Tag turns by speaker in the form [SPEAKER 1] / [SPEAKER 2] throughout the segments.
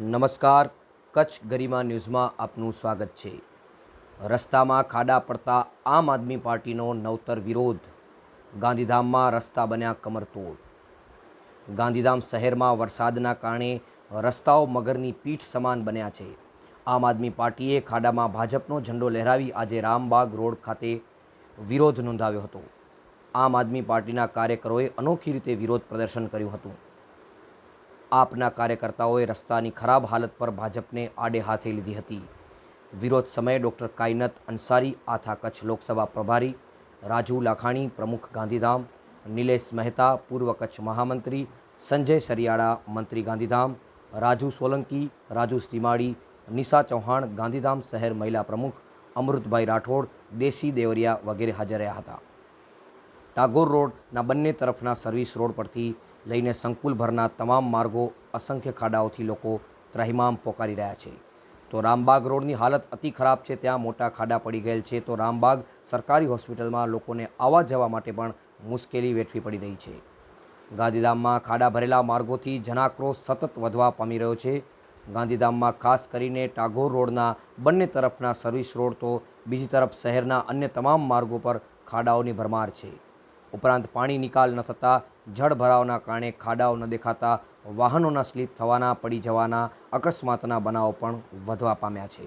[SPEAKER 1] નમસ્કાર. કચ્છ ગરિમા ન્યૂઝમાં આપનું સ્વાગત છે. રસ્તામાં ખાડા પડતા આમ આદમી પાર્ટીનો નવતર વિરોધ. ગાંધીધામમાં રસ્તા બન્યા કમરતોડ. ગાંધીધામ શહેરમાં વરસાદના કારણે રસ્તાઓ મગરની પીઠ સમાન બન્યા છે. આમ આદમી પાર્ટીએ ખાડામાં ભાજપનો ઝંડો લહેરાવી આજે રામબાગ રોડ ખાતે વિરોધ નોંધાવ્યો હતો. આમ આદમી પાર્ટીના કાર્યકરોએ અનોખી રીતે વિરોધ પ્રદર્શન કર્યું હતું. આપના કાર્યકર્તાઓએ રસ્તાની ખરાબ હાલત પર ભાજપને આડે હાથે લીધી હતી. વિરોધ સમયે ડૉક્ટર કાયનત અંસારી, આથા કચ્છ લોકસભા પ્રભારી, રાજુ લાખાણી, પ્રમુખ ગાંધીધામ, નિલેશ મહેતા, પૂર્વ કચ્છ મહામંત્રી, સંજય સરિયાળા, મંત્રી ગાંધીધામ, રાજુ સોલંકી, રાજુ સ્તિમાડી નિશા ચૌહાણ, ગાંધીધામ શહેર મહિલા પ્રમુખ, અમૃતભાઈ રાઠોડ, દેશી દેવરિયા વગેરે હાજર રહ્યા હતા. ટાગોર રોડના બંને તરફના સર્વિસ રોડ પરથી લઈને સંકુલભરના તમામ માર્ગો અસંખ્ય ખાડાઓથી લોકો ત્રાહિમામ પોકારી રહ્યા છે. તો રામબાગ રોડની હાલત અતિ ખરાબ છે, ત્યાં મોટા ખાડા પડી ગયેલ છે, તો રામબાગ સરકારી હોસ્પિટલમાં લોકોને આવવા જવા માટે પણ મુશ્કેલી વેઠવી પડી રહી છે. ગાંધીધામમાં ખાડા ભરેલા માર્ગોથી જનાક્રોશ સતત વધવા પામી રહ્યો છે. ગાંધીધામમાં ખાસ કરીને ટાગોર રોડના બંને તરફના સર્વિસ રોડ તો બીજી તરફ શહેરના અન્ય તમામ માર્ગો પર ખાડાઓની ભરમાર છે. ઉપરાંત પાણી નિકાલ ન થતાં, જળ ભરાવના કારણે ખાડાઓ ન દેખાતા, વાહનોના સ્લીપ થવાના, પડી જવાના, અકસ્માતના બનાવો પણ વધવા પામ્યા છે.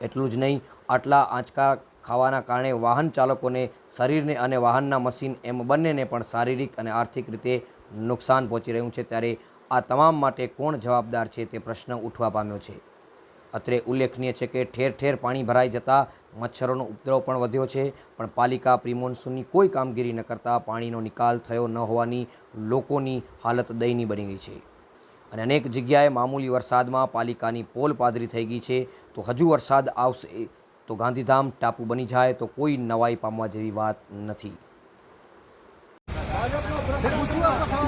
[SPEAKER 1] એટલું જ નહીં, આટલા આંચકા ખાવાના કારણે વાહન ચાલકોને શરીરને અને વાહનના મશીન એમ બંનેને પણ શારીરિક અને આર્થિક રીતે નુકસાન પહોંચી રહ્યું છે, ત્યારે આ તમામ માટે કોણ જવાબદાર છે તે પ્રશ્ન ઉઠવા પામ્યો છે. અત્રે ઉલ્લેખનીય છે કે ઠેર ઠેર પાણી ભરાઈ જતા મચ્છરોનો ઉપદ્રવ પણ વધ્યો છે. પણ પાલિકા પ્રિમોન્સૂનની કોઈ કામગીરી ન કરતાં પાણીનો નિકાલ થયો ન હોવાની લોકોની હાલત દયનીય બની ગઈ છે. અને અનેક જગ્યાએ મામૂલી વરસાદમાં પાલિકાની પોલ પાદરી થઈ ગઈ છે. તો હજુ વરસાદ આવશે તો ગાંધીધામ ટાપુ બની જાય તો કોઈ નવાઈ પામવા જેવી વાત નથી.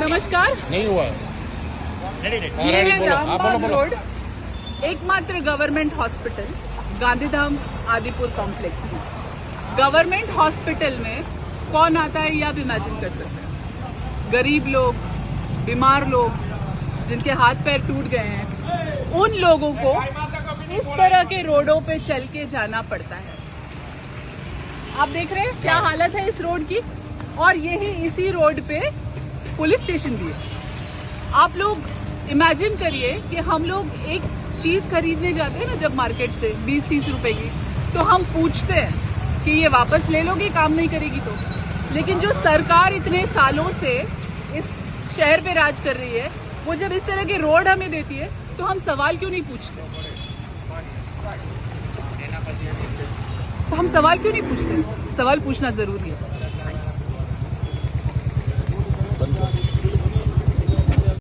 [SPEAKER 2] નમસ્કાર. નહીં
[SPEAKER 3] હુઆ
[SPEAKER 2] બોલો
[SPEAKER 3] બોલો. एकमात्र government hospital, Gandhidham Adipur complex में। गवर्नमेंट हॉस्पिटल में कौन आता है, ये आप इमेजिन कर सकते हैं। गरीब लोग, बीमार लोग, जिनके हाथ पैर टूट गए हैं, उन लोगों को इस तरह के रोडों पे चल के जाना पड़ता है। आप देख रहे हैं क्या हालत है इस रोड की? और यही इसी रोड पे पुलिस स्टेशन भी है। आप लोग इमेजिन करिए कि हम लोग एक चीज़ खरीदने जाते हैं ना जब मार्केट से 20-30 रुपए की तो हम पूछते हैं कि ये वापस ले लोगे, काम नहीं करेगी तो। लेकिन जो सरकार इतने सालों से इस शहर पे राज कर रही है, वो जब इस तरह के रोड हमें देती है तो हम सवाल क्यों नहीं पूछते? तो हम सवाल क्यों नहीं पूछते? सवाल पूछना ज़रूरी है।